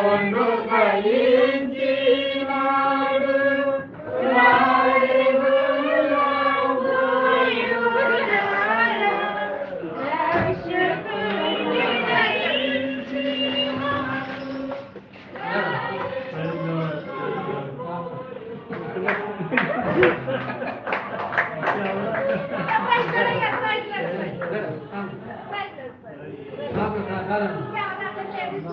অন্ধকারে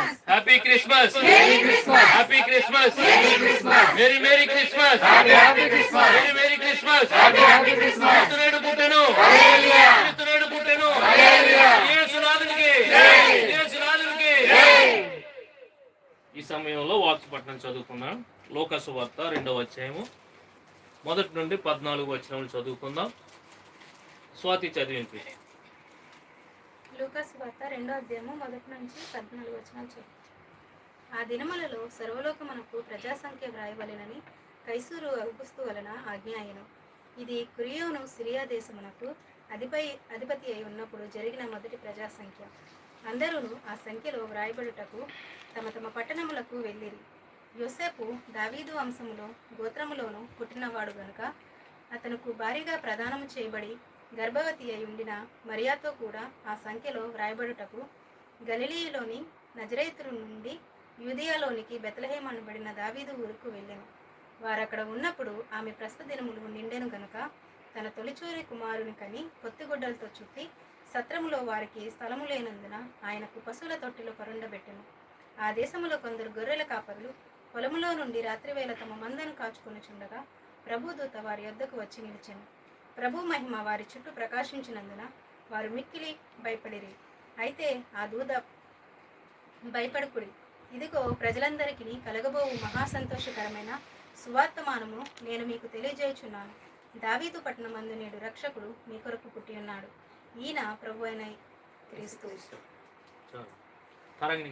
happy Christmas happy Christmas merry merry Christmas merry merry Christmas క్రీస్తునాడు పుట్టెను. క్రీస్తునాడు పుట్టెను. యేసునాథునికి. యేసునాథునికి. ఈ సమయంలో వాక్యపట్నం చదువుకుందాం. లోకసు వార్త రెండవ అధ్యాయము. మొదటి నుండి పద్నాలుగు వచనములు చదువుకుందాం. స్వాతి చదివింపి. లూకాస్ వార్త రెండో అధ్యాయము మొదటి నుంచి పద్నాలుగు వచ్చిన చదువు ఆ దినములలో సర్వలోకమునకు ప్రజా సంఖ్య వ్రాయవలెనని కైసూరు అగుపుస్తు వలన ఆజ్ఞాయను ఇది కురియోను సిరియా దేశమునకు అధిపై అధిపతి అయి ఉన్నప్పుడు జరిగిన మొదటి ప్రజా సంఖ్య అందరూ ఆ సంఖ్యలో వ్రాయబడుటకు తమ తమ పట్టణములకు వెళ్ళిరి. యోసేపు దావీదు వంశములో గోత్రములోను పుట్టినవాడు గనుక అతనుకు భారీగా ప్రదానము చేయబడి గర్భవతి అయి ఉండిన మరియాతో కూడా ఆ సంఖ్యలో వ్రాయబడుటకు గలిలీలోని నజరేతురు నుండి యూదియాలోనికి బెతలహేం అనబడిన దావీదు ఊరుకు వెళ్ళాను. వారక్కడ ఉన్నప్పుడు ఆమె ప్రస్తుత దినములు నిండెను గనుక తన తొలిచూరి కుమారుని కని పొత్తిగుడ్డలతో చుట్టి సత్రములో వారికి స్థలము లేనందున ఆయనకు పశువుల తొట్టిలో పరుండబెట్టెను ఆ దేశంలో కొందరు గొర్రెల కాపరులు పొలములో నుండి రాత్రివేళ తమ మందను కాచుకొనుచుండగా ప్రభుదూత వారి యొద్దకు వచ్చి నిలిచెను. ప్రభు మహిమ వారి చుట్టూ ప్రకాశించినందున వారు మిక్కిలి భయపడిరి. అయితే ఆ దూత భయపడకుడి ఇదిగో ప్రజలందరికీ కలగబోవు మహాసంతోషకరమైన సువార్తమానము నేను మీకు తెలియజేయుచున్నాను. దావీదు పట్టణమందు నేడు రక్షకుడు మీ కొరకు పుట్టి ఉన్నాడు. ఈయన ప్రభు అయిన క్రీస్తు.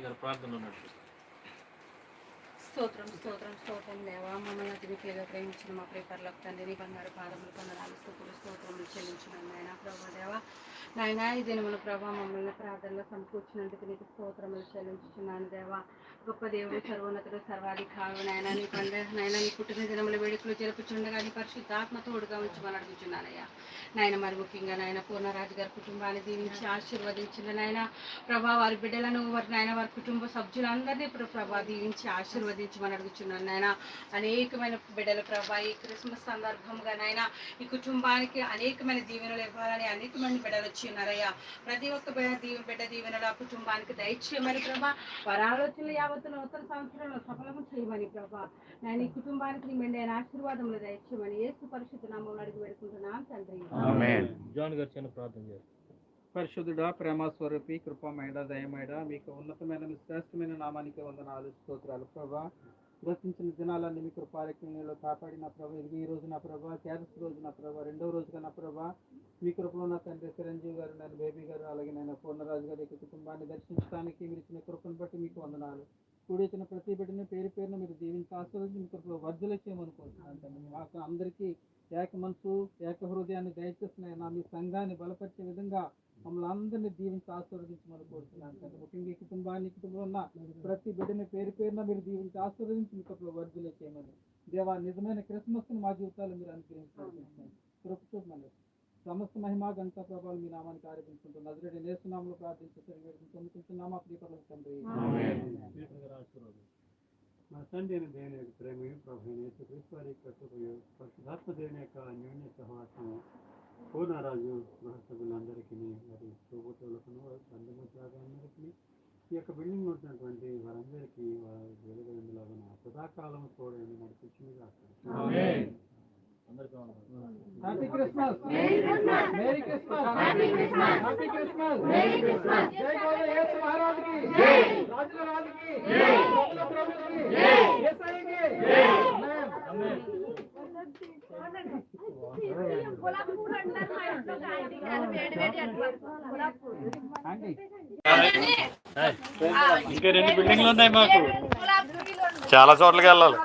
గారు ప్రార్థన స్తోత్రం స్తోత్రం స్తోత్రం. దేవా మమ్మల్ని అతిథిగా ప్రేమించిన మా ప్రేపర్లకు తండ్రిని బంగారు పాదములు కొందనాలు స్థుతులు స్తోత్రములు చెల్లించినాను నాయన. ప్రభా దేవా నాయన ఈ దినముల ప్రభా మమ్మల్ని ప్రార్థనలో సమకూర్చినందుకు నీకు స్తోత్రములు చెల్లించుచున్నాను దేవా. గొప్ప దేవుడు సర్వోన్నతుడు సర్వాధికారు నాయన నీ పండుగ నాయన నీ పుట్టిన దినముల వేడుకలు జరుపుచుండగా నీ పరిశుద్ధాత్మ తోడుగా ఉంచమని అడుగుచున్నానయ్యా. నాయన మరి ముఖ్యంగా నాయన పూర్ణరాజు గారి కుటుంబాన్ని దీవించి ఆశీర్వదించిన నాయన ప్రభా వారి బిడ్డలను వారి నాయన వారి కుటుంబ సభ్యులందరినీ ఇప్పుడు ప్రభా దీవించి ఆశీర్వదించమని అడుగుచున్నాను నాయన. అనేకమైన బిడ్డలు ప్రభా ఈ క్రిస్మస్ సందర్భంగా నాయన ఈ కుటుంబానికి అనేకమైన దీవెనలు ఇవ్వాలని అనేకమైన బిడ్డలు వచ్చి ఉన్నారయ్యా. ప్రతి ఒక్క బిడ్డ బిడ్డ దీవెనలు ఆ కుటుంబానికి దయచేయమని ప్రభా వారి ఆలోచనలు యావత్తు నూతన సంవత్సరంలో సఫలము చేయమని ప్రభా. నేను ఈ కుటుంబానికి నీ మెండైన ఆశీర్వాదములు దయచేయమని ఏసు పరిశుద్ధ నామములు అడిగి పెడుకుంటున్నాను తండ్రి. జాన్ గారు చిన్న ప్రార్థన చేస్తారు పరిశుద్ధుడా ప్రేమ స్వరూపి కృపమైన దయమైన మీకు ఉన్నతమైన మీ శ్రేష్టమైన నామానికి వందనాలు స్తోత్రాలు ప్రభా. గతించిన దినాలన్నీ మీ కృపారక్యంలో కాపాడిన ప్రభా. ఇది ఈ రోజున ప్రభా క్యారస్ రోజున ప్రభా రెండవ రోజుగా నా ప్రభా మీ కృపలో ఉన్న తండ్రి చిరంజీవి గారు నేను బేబీ గారు అలాగే నేను పూర్ణరాజు గారి యొక్క కుటుంబాన్ని దర్శించడానికి మీరు ఇచ్చిన కృపను బట్టి మీకు వందనాలు. కూడిచిన ప్రతి బిడ్డని పేరు పేరున మీరు దీవించి ఆశీర్వదించి మీ కృపలో వర్ధలు చేయమనుకుంటున్నాను తండ్రి. మాకు అందరికీ ఏక మనసు ఏక హృదయాన్ని దయచేస్తున్నాయి. నా మీ సంఘాన్ని బలపరిచే విధంగా మమ్మల్ని అందరినీ దీవించి ఆశీర్వదించమని కోరుతున్నాను తండ్రి. ముఖ్యంగా ఈ కుటుంబాన్ని కుటుంబంలో ఉన్న ప్రతి బిడ్డని పేరు పేరున మీరు దీవించి ఆశీర్వదించి మీకు ఒక వర్ధులే చేయమని దేవా నిజమైన క్రిస్మస్ మా జీవితాలు మీరు అనుగ్రహించాలి కృప చూపమని సమస్త మహిమా గంట ప్రభావాలు మీ నామానికి ఆరోపించుకుంటూ నజరేడి నేస్తున్నాములు ప్రార్థించి పొందుకుంటున్నామా ప్రియపరులకు తండ్రి. స్టీఫెన్ గారు ఆశీర్వాదం మా తండ్రి అయిన దేవుని యొక్క ప్రేమయు ప్రభు అయిన యేసుక్రీస్తు వారి యొక్క కృపయు దేవుని యొక్క అన్యోన్య సహవాసము పూర్ణరాజు గృహస్థులందరికీ మరి తోబుట్టులకును బంధుమిత్రులందరికీ ఈ యొక్క బిల్డింగ్ ఉంటున్నటువంటి వారందరికీ వారి వెలుగులాగా సదాకాలం తోడని నడిపించింది అందరికీ వందనాలు. Happy Christmas merry Christmas happy Christmas happy Christmas merry Christmas జై బోలో యేసు మహారాజ్కి జై. రాజుల రాజు కి జై. ప్రభుల ప్రభు కి జై. యేసయ్య కి జై ఆమేన్ ఆంటీ ఇంకా రెండు బిల్డింగ్లు ఉన్నాయి మాకు. చాలా చోట్లకి వెళ్ళాలి.